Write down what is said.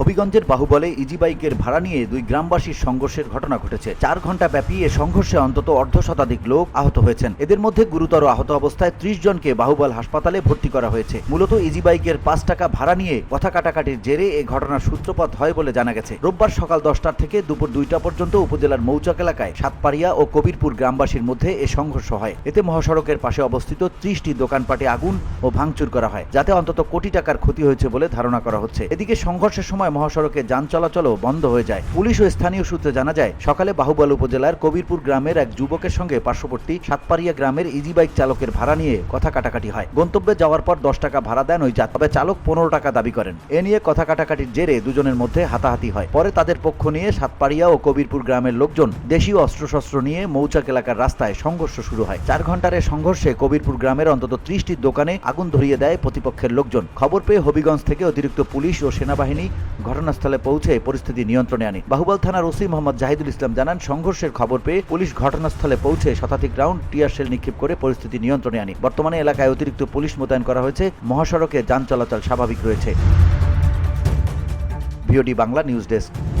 হবিগঞ্জের বাহুবলে ইজি বাইকের ভাড়া নিয়ে দুই গ্রামবাসীর সংঘর্ষের ঘটনা ঘটেছে। চার ঘণ্টা ব্যাপী এ সংঘর্ষে অন্তত অর্ধ শতাধিক লোক আহত হয়েছেন। এদের মধ্যে গুরুতর আহত অবস্থায় ত্রিশ জনকে বাহুবল হাসপাতালে ভর্তি করা হয়েছে। মূলত ইজি বাইকের পাঁচ টাকা ভাড়া নিয়ে কথা কাটাকাটির জেরে এ ঘটনার সূত্রপাত হয় বলে জানা গেছে। রোববার সকাল দশটার থেকে দুপুর দুইটা পর্যন্ত উপজেলার মৌচাক এলাকায় সাতপাড়িয়া ও কবিরপুর গ্রামবাসীর মধ্যে এ সংঘর্ষ হয়। এতে মহাসড়কের পাশে অবস্থিত ত্রিশটি দোকানপাটে আগুন ও ভাঙচুর করা হয়, যাতে অন্তত কোটি টাকার ক্ষতি হয়েছে বলে ধারণা করা হচ্ছে। এদিকে সংঘর্ষের সময় মহাসড়কে যান চলাচলও বন্ধ হয়ে যায়। পুলিশ ও স্থানীয় সূত্রে জানা যায়, সকালে বাহুবল উপজেলার কবিরপুর গ্রামের এক যুবকের সঙ্গে পার্শ্ববর্তী সাতপাড়িয়া গ্রামের ইজি বাইক চালকের ভাড়া নিয়ে কথা কাটাকাটি হয়। গন্তব্যে যাওয়ার পর দশ টাকা ভাড়া দেন ওই যাত্রা। তবে চালক পনেরো টাকা দাবি করেন। এ নিয়ে কথা কাটাকাটির জেরে দুজনের মধ্যে হাতাহাতি হয়। পরে তাদের পক্ষ নিয়ে সাতপাড়িয়া ও কবিরপুর গ্রামের লোকজন দেশীয় অস্ত্রশস্ত্র নিয়ে মৌচাক এলাকার রাস্তায় সংঘর্ষ শুরু হয়। চার ঘণ্টার সংঘর্ষে কবিরপুর গ্রামের অন্তত ত্রিশটি দোকানে আগুন ধরিয়ে দেয় প্রতিপক্ষের লোকজন। খবর পেয়ে হবিগঞ্জ থেকে অতিরিক্ত পুলিশ ও সেনাবাহিনী ঘটনাস্থলে পৌঁছে পরিস্থিতি নিয়ন্ত্রণে আনে। বাহুবল থানার ওসি মোহাম্মদ জাহিদুল ইসলাম জানান, সংঘর্ষের খবর পেয়ে পুলিশ ঘটনাস্থলে পৌঁছে শতাধিক রাউন্ড টিয়ার শেল নিক্ষেপ করে পরিস্থিতি নিয়ন্ত্রণে আনে। বর্তমানে এলাকায় অতিরিক্ত পুলিশ মোতায়েন করা হয়েছে। মহাসড়কে যান চলাচল স্বাভাবিক রয়েছে। Bangla news desk.